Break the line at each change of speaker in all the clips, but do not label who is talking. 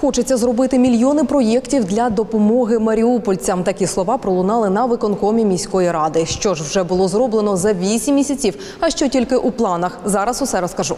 Хочеться зробити мільйони проєктів для допомоги маріупольцям. Такі слова пролунали на виконкомі міської ради. Що ж вже було зроблено за 8 місяців, а що тільки у планах. Зараз усе розкажу.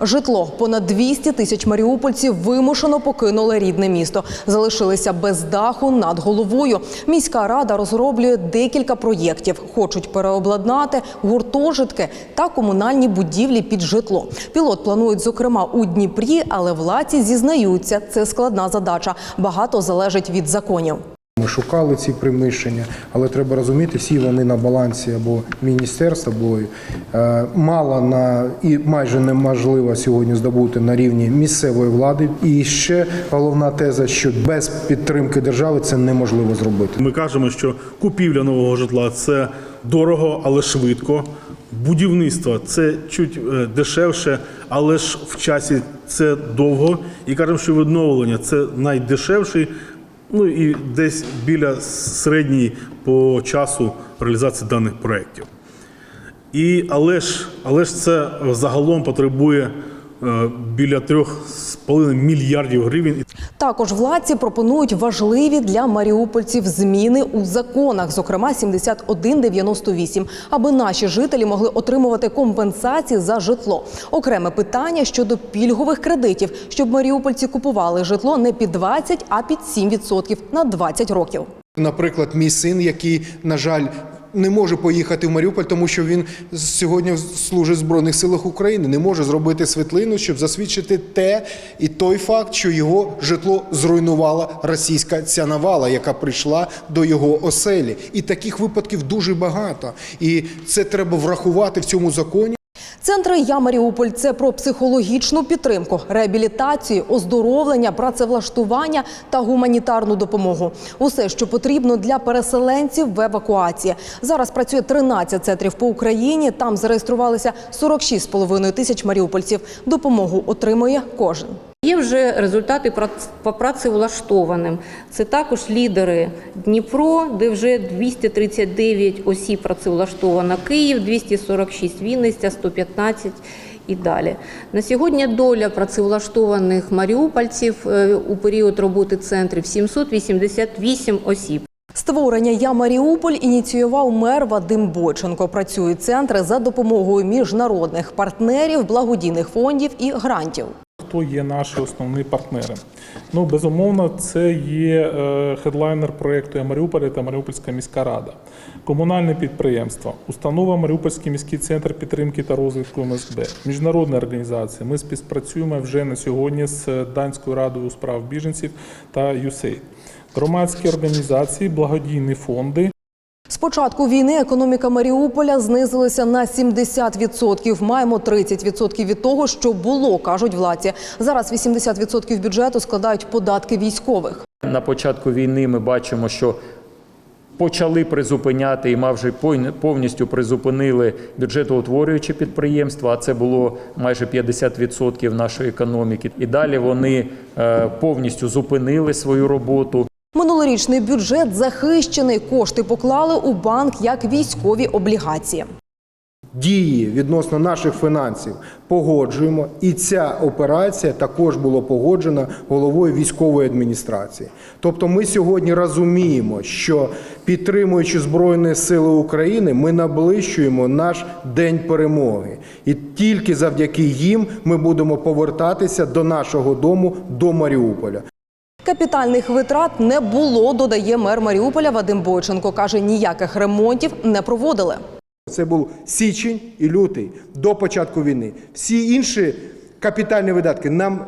Житло понад 200 тисяч маріупольців вимушено покинули рідне місто, залишилися без даху над головою. Міська рада розроблює декілька проєктів. Хочуть переобладнати гуртожитки та комунальні будівлі під житло. Пілот планують, зокрема, у Дніпрі, але владці зізнаються, це складна задача. Багато залежить від законів.
Ми шукали ці приміщення, але треба розуміти, всі вони на балансі або міністерства, або е, мало на і майже неможливо сьогодні здобути на рівні місцевої влади. І ще головна теза, що без підтримки держави це неможливо зробити.
Ми кажемо, що купівля нового житла це дорого, але швидко. Будівництво це чуть е, дешевше, але ж в часі це довго. І кажемо, що відновлення це найдешевший, ну і десь біля середньої по часу реалізації даних проєктів. І, але, ж, але ж це загалом потребує е, біля 3,5 мільярдів гривень.
Також владці пропонують важливі для маріупольців зміни у законах, зокрема 7198, аби наші жителі могли отримувати компенсації за житло. Окреме питання щодо пільгових кредитів, щоб маріупольці купували житло не під 20, а під 7% на 20 років.
Наприклад, мій син, який, на жаль, не може поїхати в Маріуполь, тому що він сьогодні служить в Збройних силах України, не може зробити світлину, щоб засвідчити те і той факт, що його житло зруйнувала російська ця навала, яка прийшла до його оселі. І таких випадків дуже багато. І це треба врахувати в цьому законі.
Центри Я Маріуполь це про психологічну підтримку, реабілітацію, оздоровлення, працевлаштування та гуманітарну допомогу. Усе, що потрібно для переселенців в евакуації. Зараз працює 13 центрів по Україні. Там зареєструвалися 46,5 тисяч маріупольців. Допомогу отримує кожен.
Є вже результати по працевлаштованим. Це також лідери Дніпро, де вже 239 осіб працевлаштовано, Київ 246, Вінниця 115 і далі. На сьогодні доля працевлаштованих маріупольців е, у період роботи центрів 788 осіб.
Створення Я Маріуполь ініціював мер Вадим Бойченко. Працюють центри за допомогою міжнародних партнерів, благодійних фондів і грантів.
Хто є наші основні партнери? Ну, безумовно, це є е, хедлайнер проєкту «Я Маріуполь» та Маріупольська міська рада, комунальне підприємство, установа Маріупольський міський центр підтримки та розвитку МСБ, міжнародні організації. Ми співпрацюємо вже на сьогодні з Данською радою у справ біженців та USAID. Громадські організації, благодійні фонди,
З початку війни економіка Маріуполя знизилася на 70%. Маємо 30% від того, що було, кажуть владці. Зараз 80% бюджету складають податки військових.
На початку війни ми бачимо, що почали призупиняти і майже пой- повністю призупинили бюджетоутворюючі підприємства, а це було майже 50% нашої економіки. І далі вони е, повністю зупинили свою роботу.
Минулорічний бюджет захищений. Кошти поклали у банк як військові облігації.
дії відносно наших фінансів погоджуємо, і ця операція також була погоджена головою військової адміністрації. Тобто, ми сьогодні розуміємо, що підтримуючи Збройні Сили України, ми наближуємо наш день перемоги, і тільки завдяки їм ми будемо повертатися до нашого дому, до Маріуполя.
Капітальних витрат не було, додає мер Маріуполя Вадим Бойченко. Каже, ніяких ремонтів не проводили.
Це був січень і лютий до початку війни. Всі інші капітальні видатки нам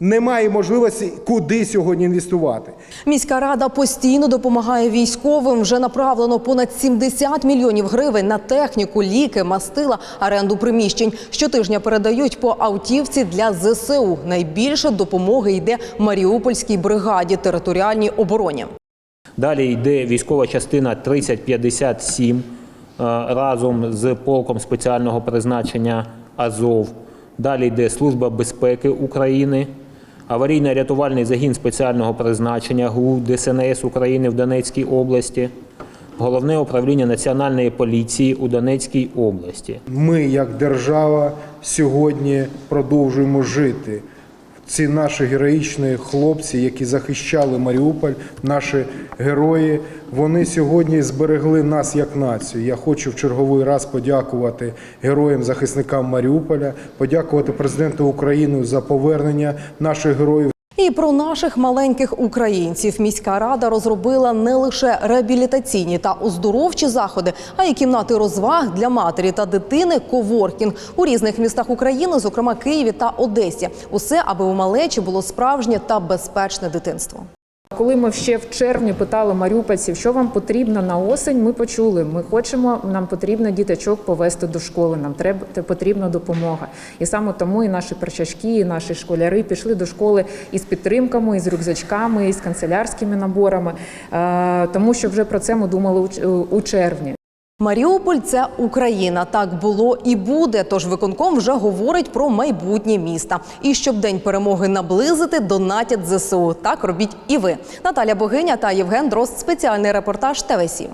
немає можливості куди сьогодні інвестувати.
Міська рада постійно допомагає військовим. Вже направлено понад 70 мільйонів гривень на техніку, ліки, мастила, оренду приміщень. Щотижня передають по автівці для ЗСУ. Найбільше допомоги йде Маріупольській бригаді територіальній обороні.
Далі йде військова частина 3057 е, разом з полком спеціального призначення Азов. Далі йде Служба безпеки України, аварійно-рятувальний загін спеціального призначення ГУ ДСНС України в Донецькій області, Головне управління Національної поліції у Донецькій області.
Ми, як держава, сьогодні продовжуємо жити ці наші героїчні хлопці, які захищали Маріуполь, наші герої, вони сьогодні зберегли нас як націю. Я хочу в черговий раз подякувати героям-захисникам Маріуполя, подякувати президенту України за повернення наших героїв.
І про наших маленьких українців міська рада розробила не лише реабілітаційні та оздоровчі заходи, а й кімнати розваг для матері та дитини коворкінг у різних містах України, зокрема Києві та Одесі. Усе, аби у малечі було справжнє та безпечне дитинство.
Коли ми ще в червні питали маріупольців, що вам потрібно на осень, ми почули. Ми хочемо, нам потрібно діточок повести до школи. Нам треба потрібна допомога. І саме тому і наші перчачки, і наші школяри пішли до школи із підтримками, із рюкзачками, із канцелярськими наборами, е, тому що вже про це ми думали у у червні.
Маріуполь це Україна. Так було і буде. Тож виконком вже говорить про майбутнє міста. І щоб день перемоги наблизити, донатять ЗСУ. Так робіть і ви. Наталя Богиня та Євген Дрозд. Спеціальний репортаж ТВ 7